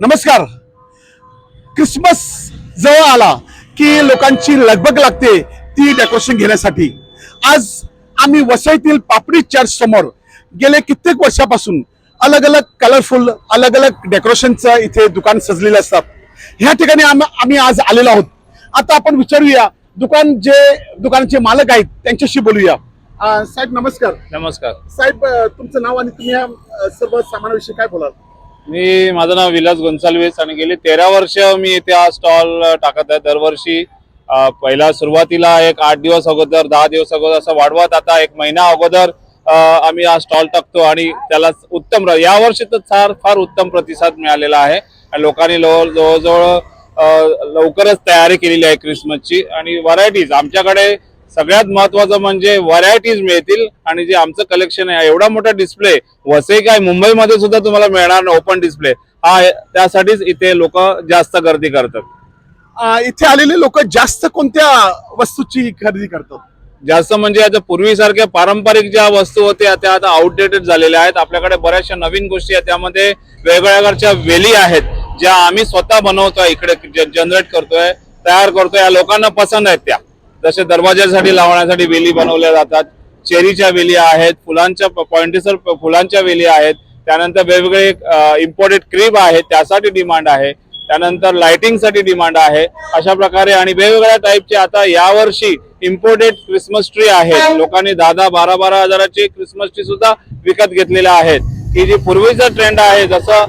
नमस्कार. क्रिसमस जवळ आला की लोकांची लगबग लागते ती डेकोरेशन घेण्यासाठी. आज आम्ही वसईतील पापडी चर्च समोर गेले कित्येक वर्षापासून अलग अलग कलरफुल अलग अलग डेकोरेशनचं इथे दुकान सजलेले असतात. ह्या ठिकाणी आम- आम्ही आज आलेलो आहोत. आता आपण विचारूया दुकान जे दुकानाचे मालक आहेत त्यांच्याशी बोलूया. साहेब नमस्कार. नमस्कार. साहेब तुमचं नाव आणि तुम्ही या सर्व सामानाविषयी काय बोलाल? मी माझं नाव विलास गोन्साल्वेस आणि गेली तेरा वर्ष मी इथे हा स्टॉल टाकत आहे. दरवर्षी पहिला सुरुवातीला एक आठ दिवस अगोदर दहा दिवस अगोदर असं वाढवत आता एक महिना अगोदर आम्ही हा स्टॉल टाकतो आणि त्याला उत्तम या वर्षी तर फार फार उत्तम प्रतिसाद मिळालेला आहे. आणि लोकांनी जवळजवळ लवकरच तयारी केलेली आहे क्रिसमसची. आणि व्हरायटीज आमच्याकडे सगळ्यात महत्वाचं म्हणजे व्हरायटीज मिळतील आणि जे आमचं कलेक्शन आहे एवढा मोठा डिस्प्ले वसई काय मुंबईमध्ये सुद्धा तुम्हाला मिळणार नाही ओपन डिस्प्ले हा त्यासाठीच इथे लोक जास्त गर्दी करतात. इथे आलेले लोक जास्त कोणत्या वस्तूची खरेदी करतात? जास्त म्हणजे आता पूर्वीसारख्या पारंपरिक ज्या वस्तू होत्या त्या आता आउटडेटेड झालेल्या आहेत. आपल्याकडे बऱ्याचशा नवीन गोष्टी आहेत त्यामध्ये वेगवेगळ्या प्रकारच्या वेली आहेत ज्या आम्ही स्वतः बनवतोय इकडे जनरेट करतोय तयार करतोय या लोकांना पसंत आहेत त्या. जसे दरवाजासाठी लावण्यासाठी वेली बनवल्या जातात. चेरीच्या वेली आहेत फुलांच्या पॉइंटेसर फुलांच्या वेली आहेत. त्यानंतर वेगवेगळे इम्पोर्टेड क्रीब आहेत त्यासाठी डिमांड आहे. त्यानंतर लाइटिंगसाठी डिमांड आहे. अशा प्रकारे आणि वेगवेगळ्या टाईपचे आता यावर्षी इम्पोर्टेड क्रिसमस ट्री आहेत. लोकांनी दहा दहा बारा बारा हजाराचे क्रिसमस ट्री सुद्धा विकत घेतलेले आहेत. की जी पूर्वीचा ट्रेंड आहे जसं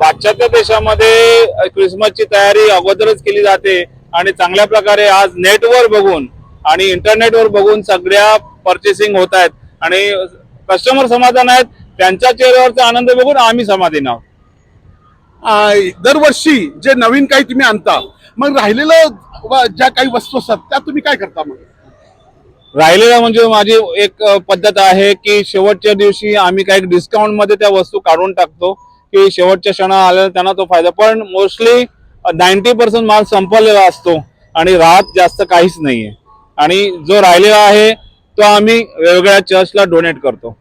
पाश्चात्य देशामध्ये क्रिसमसची तयारी अगोदरच केली जाते. आणि चांगल्या प्रकारे आज नेटवर बघून आणि इंटरनेटवर बघून सगळ्या परचेसिंग होत आहेत. आणि कस्टमर समाधान आहेत. त्यांच्या चेहऱ्यावरचा आनंद बघून आम्ही समाधान आहोत. दरवर्षी जे नवीन काही तुम्ही आणता मग राहिलेलं ज्या काही वस्तू असतात त्या तुम्ही काय करता मग? राहिलेला म्हणजे माझी एक पद्धत आहे की शेवटच्या दिवशी आम्ही काही डिस्काउंटमध्ये त्या वस्तू काढून टाकतो की शेवटच्या क्षणा आल्या त्यांना तो फायदा. पण मोस्टली नाईन्टी पर्सेंट माल संपलेला असतो आणि राहत जास्त काहीच नाहीये. आणि जो राहिलेला आहे तो आम्ही वेगवेगळ्या चर्चला डोनेट करतो.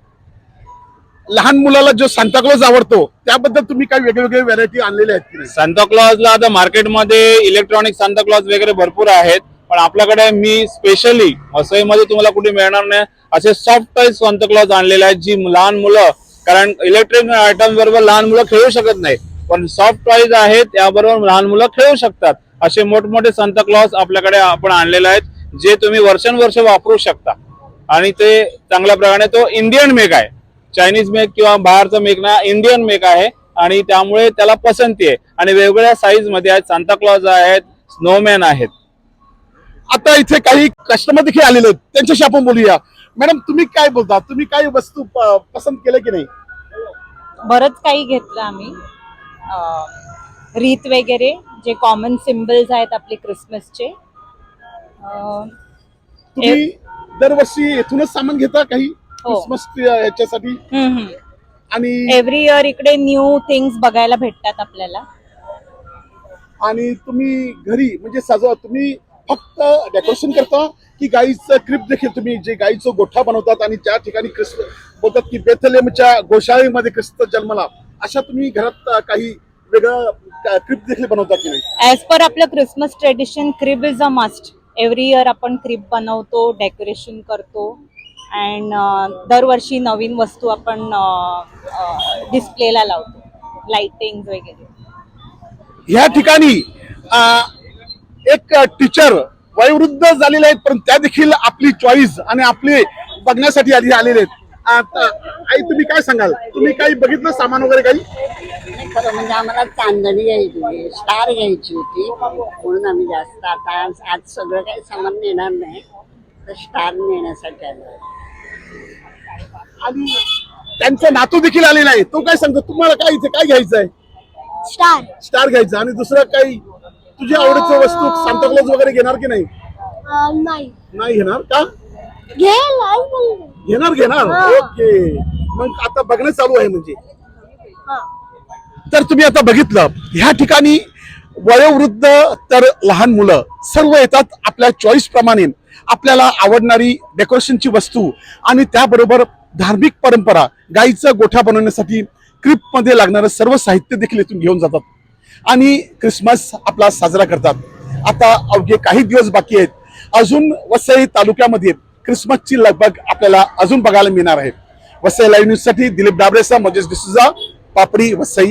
लहान मुलाला जो सांताक्लॉज आवडतो त्याबद्दल तुम्ही काही वेगवेगळे व्हरायटी आणलेल्या आहेत की नाही? सांताक्लॉजला आता मार्केटमध्ये इलेक्ट्रॉनिक सांताक्लॉज वगैरे भरपूर आहेत पण आपल्याकडे मी स्पेशली वसईमध्ये तुम्हाला कुठे मिळणार नाही असे सॉफ्ट टॉईज सांताक्लॉज आणलेले आहेत जी लहान मुलं कारण इलेक्ट्रॉनिक आयटम बरोबर लहान मुलं खेळू शकत नाही पण सॉफ्ट टॉईज आहेत त्याबरोबर लहान मुलं खेळू शकतात. असे मोठमोठे सांताक्लॉज आपल्याकडे आपण आणलेले आहेत जे तुम्ही वर्षानुवर्ष वापरू शकता. आणि ते चांगल्या प्रकारे तो इंडियन मेक आहे. चायनीज मेक किंवा बाहेरचा मेक ना इंडियन मेक आहे. आणि त्यामुळे त्याला पसंती आहे. आणि वेगवेगळ्या साईजमध्ये आहेत सांताक्लॉज आहेत स्नोमॅन आहेत. आता इथे काही कस्टमर देखील आलेले आहेत. त्यांच्याशी आपण बोलूया. मॅडम तुम्ही काय बोलता? तुम्ही काही वस्तू पसंत केलं की नाही? बरंच काही घेतलं आम्ही. रीत वगैरे जे कॉमन सिम्बल्स आहेत आपले क्रिसमसचे तुम्ही दरवर्षी इथूनच सामान घेता काही हो. क्रिसमस याच्यासाठी हम्म, हम्म. आणि एव्हरी इयर इकडे न्यू थिंग्स बघायला भेटतात आपल्याला आणि तुम्ही घरी म्हणजे सजवा तुम्ही फक्त डेकोरेशन करता की गाईचं क्रिप देखील तुम्ही जे गाईचं गोठा बनवतात आणि ज्या ठिकाणी क्रिस्त बोलतात की बेथलेमच्या गोशाळेमध्ये क्रिस्त जन्मला अशा तुम्ही घरात काही वेगळं क्रिप देखील बनवता की नाही? ॲज पर आपलं Christmas tradition crib is a must every year आपण क्रिब बनवतो डेकोरेशन करतो अँड दरवर्षी नवीन वस्तू आपण डिस्प्लेला लावतो. लाइटिंग वगैरे. ह्या ठिकाणी एक टीचर वयोवृद्ध झालेले आहेत पण त्या देखील आपली चॉईस आणि आपले बघण्यासाठी आधी आलेले आहेत. आता आई तुम्ही काय सांगाल? तुम्ही काही बघितलं सामान वगैरे काही? खरं म्हणजे आम्हाला चांदणी घ्यायची होती स्टार घ्यायची होती. म्हणून आम्ही जास्त आता आज आज सगळं काही सामान नेणार नाही तर स्टार नेण्यासाठी आलो. आणि त्यांचा नातू देखील आलेला आहे. तो काय सांगतो? तुम्हाला काय इथे काय घ्यायचं आहे स्टार. स्टार घ्यायचा आणि दुसरं काही तुझ्या आवडीचं वस्तू सांताक्लॉज वगैरे घेणार की नाही? नाही. नाही घेणार का? घेणार घेणार. ओके. मग आता बघणं चालू आहे म्हणजे. हा. तर तुम्ही आता बघितलं ह्या ठिकाणी वयोवृद्ध तर लहान मुलं सर्व येतात आपल्या चॉईस प्रमाणे. आपल्याला आवडणारी डेकोरेशनची वस्तू आणि त्याबरोबर धार्मिक परंपरा गाईचा गोठा बनवण्यासाठी क्रिपमध्ये लागणारं सर्व साहित्य देखील इथून घेऊन जातात. आणि क्रिसमस आपला साजरा करतात. आता अवघे काही दिवस बाकी आहेत. अजून वसई तालुक्यामध्ये क्रिसमसची लगबग आपल्याला अजून बघायला मिळणार आहे. वसई लाईव्ह न्यूजसाठी दिलीप डाबरेचा मजेश डिसुजा पापडी वसई.